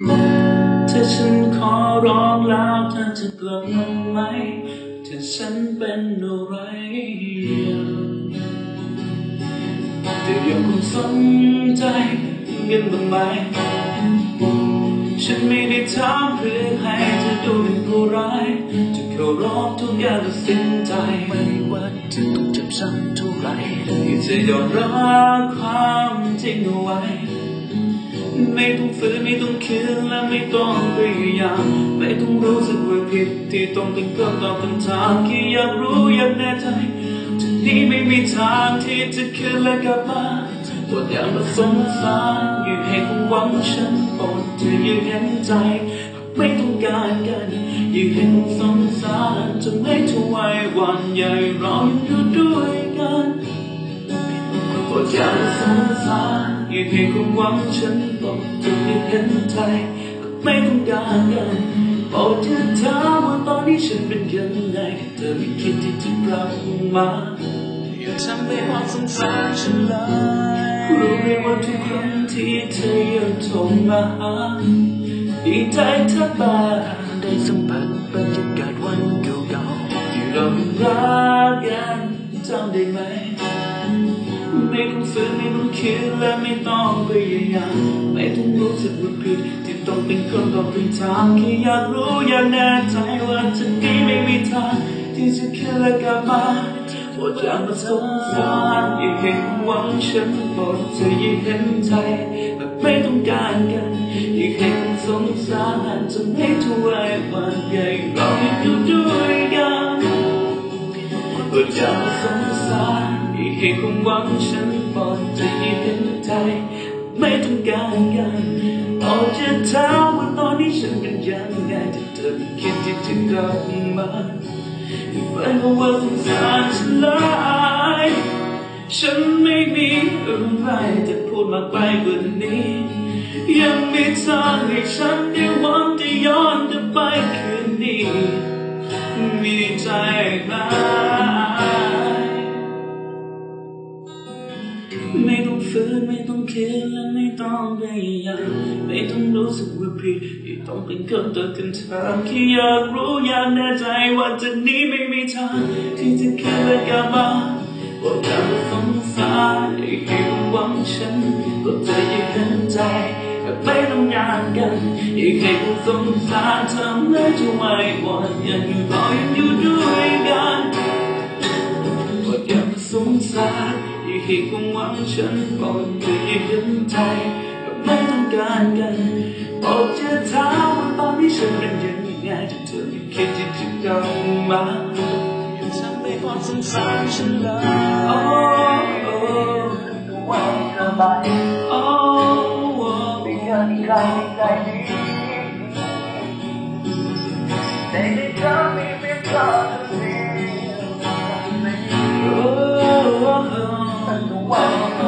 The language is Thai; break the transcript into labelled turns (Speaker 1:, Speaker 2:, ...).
Speaker 1: ถ้าฉันขอร้องแล้วเธอจะกลับมาไหมถ้าฉันเป็นอะไรจะยังคงสนใจกันบ้างไหมฉันไม่ได้ถามเพื่อให้เธอดูเป็นผู้ร้ายจะเคารพทุกอย่างตัดสินใจไม่ว่าจะต้องเจ็บช้ำเท่าไหร่ที่จะยอมรับความจริงเอาไว้ ไม่ต้องฝืนไม่ต้องคืนและไม่ต้องพยายามไม่ต้องรู้สึกว่าผิดที่ต้องเป็นคนตอบคำถามแค่อยากรู้อยากแน่ใจจากนี้ไม่มีทางที่จะคืนและกลับมาปวดอย่างมาสงสารอยู่ให้ความหวังฉันปวดจะยืนเห็นใจไม่ต้องการกันอยู่ให้ความสงสารจะไม่ทวายวันใหญ่เรายังอยู่ด้วย กันโปรดอย่าสงสารอย่าให้ความหวังฉันตกจะไม่เห็นใจก็ไม่ต้องการกันโปรดอย่าถามว่าตอนนี้ฉันเป็นยังไงเธอไม่คิดที่จะกลับมาอย่าทำให้ความสงสารฉันเลยรู้ไหมว่าทุกครั้งที่เธอยังโทรมาหาดีใจแทบบ้าได้สัมผัสบรรยากาศวันเก่าๆที่เรารักกันจำได้ไหม ไม่ต้องฝืนไม่ต้องคิดและไม่ต้องพยายามไม่ต้องรู้สึกว่าผิดที่ต้องเป็นคนตอบคำถามแค่อยากรู้อยากแน่ใจว่าจะดีไม่มีทางที่จะคืนและกลับมาโปรดอย่ามาสงสารอย่าเห็นหวังฉันโปรดเธออย่าเห็นใจแบบไม่ต้องการกันอย่าเห็นสงสารจะไม่ทุกวันวันใหญ่เราอยู่ด้วยกันโปรดอย่ามาสงสาร อย่าให้ความหวังฉันปลอดจะยืนใจ ไม่ต้องการกันโปรดจะถามว่าตอนนี้ฉันเป็นยังไงถ้าเธอไม่คิดที่จะกลับมาอย่าไปบอกว่าสงสารฉันเลยฉันไม่มีอะไรจะพูดมากไปกว่านี้ ยังมีทางให้ฉันได้หวังจะย้อนกลับไปคืนนี้ มีใจมไคิดและไม่ต้องพยายามไม่ต้องรู้สึกว่าผิดที่ต้องเป็นคนตอบคำถามแค่อยากรู้อยากแน่ใจว่าจากนี้ไม่มีทางที่จะคืนและกลับมาโปรดอย่ามาสงสารให้ความหวังฉันโปรดใจอย่าเห็นใจไม่ต้องงานกันอยากให้ผู้สงสารทำให้ทุกไม่วันยั ที่ความหวังฉันปอดจะยืนใจแก็ไม่ต้องการกันปอดจะถามว่าตอนที่ฉันเป็นยังไงจนเธอไม่คิดที่จะกลับมายังทำให้ความสงสารฉันเลย
Speaker 2: Oh
Speaker 1: oh อ้วันสบายโอ้โอ้ไม่เคยใคใจดีแต่ได้เธอไม่เป็นเธอ Oh.